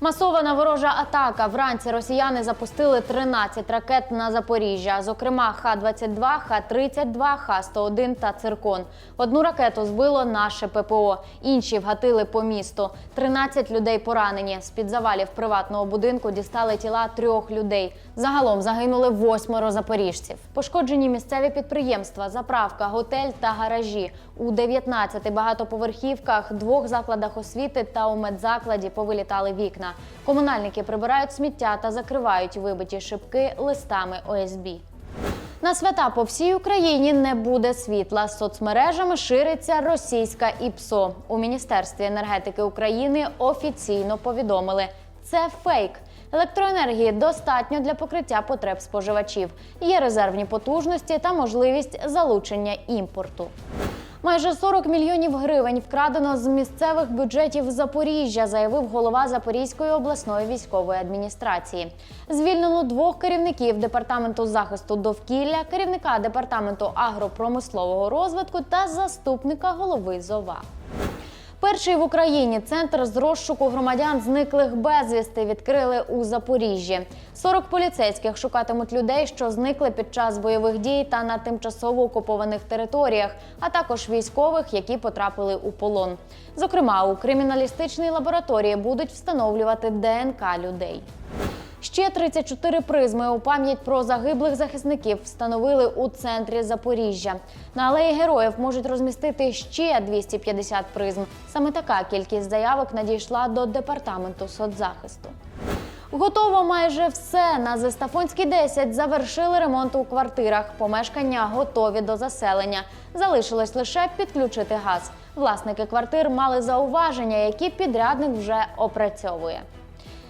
Масована ворожа атака. Вранці росіяни запустили 13 ракет на Запоріжжя, зокрема Х-22, Х-32, Х-101 та Циркон. Одну ракету збило наше ППО, інші вгатили по місту. 13 людей поранені. З-під завалів приватного будинку дістали тіла трьох людей. Загалом загинули восьмеро запоріжців. Пошкоджені місцеві підприємства, заправка, готель та гаражі. У 19 багатоповерхівках, двох закладах освіти та у медзакладі повилітали вікна. Комунальники прибирають сміття та закривають вибиті шибки листами ОСБ. На свята по всій Україні не буде світла. Соцмережами шириться російська ІПСО. У Міністерстві енергетики України офіційно повідомили, це фейк. Електроенергії достатньо для покриття потреб споживачів. Є резервні потужності та можливість залучення імпорту. Майже 40 мільйонів гривень вкрадено з місцевих бюджетів Запоріжжя, заявив голова Запорізької обласної військової адміністрації. Звільнено двох керівників департаменту захисту довкілля, керівника департаменту агропромислового розвитку та заступника голови ЗОВА. Перший в Україні центр з розшуку громадян зниклих безвісти відкрили у Запоріжжі. 40 поліцейських шукатимуть людей, що зникли під час бойових дій та на тимчасово окупованих територіях, а також військових, які потрапили у полон. Зокрема, у криміналістичній лабораторії будуть встановлювати ДНК людей. Ще 34 призми у пам'ять про загиблих захисників встановили у центрі Запоріжжя. На алеї героїв можуть розмістити ще 250 призм. Саме така кількість заявок надійшла до департаменту соцзахисту. Готово майже все. На Зестафонській 10 завершили ремонт у квартирах. Помешкання готові до заселення. Залишилось лише підключити газ. Власники квартир мали зауваження, які підрядник вже опрацьовує.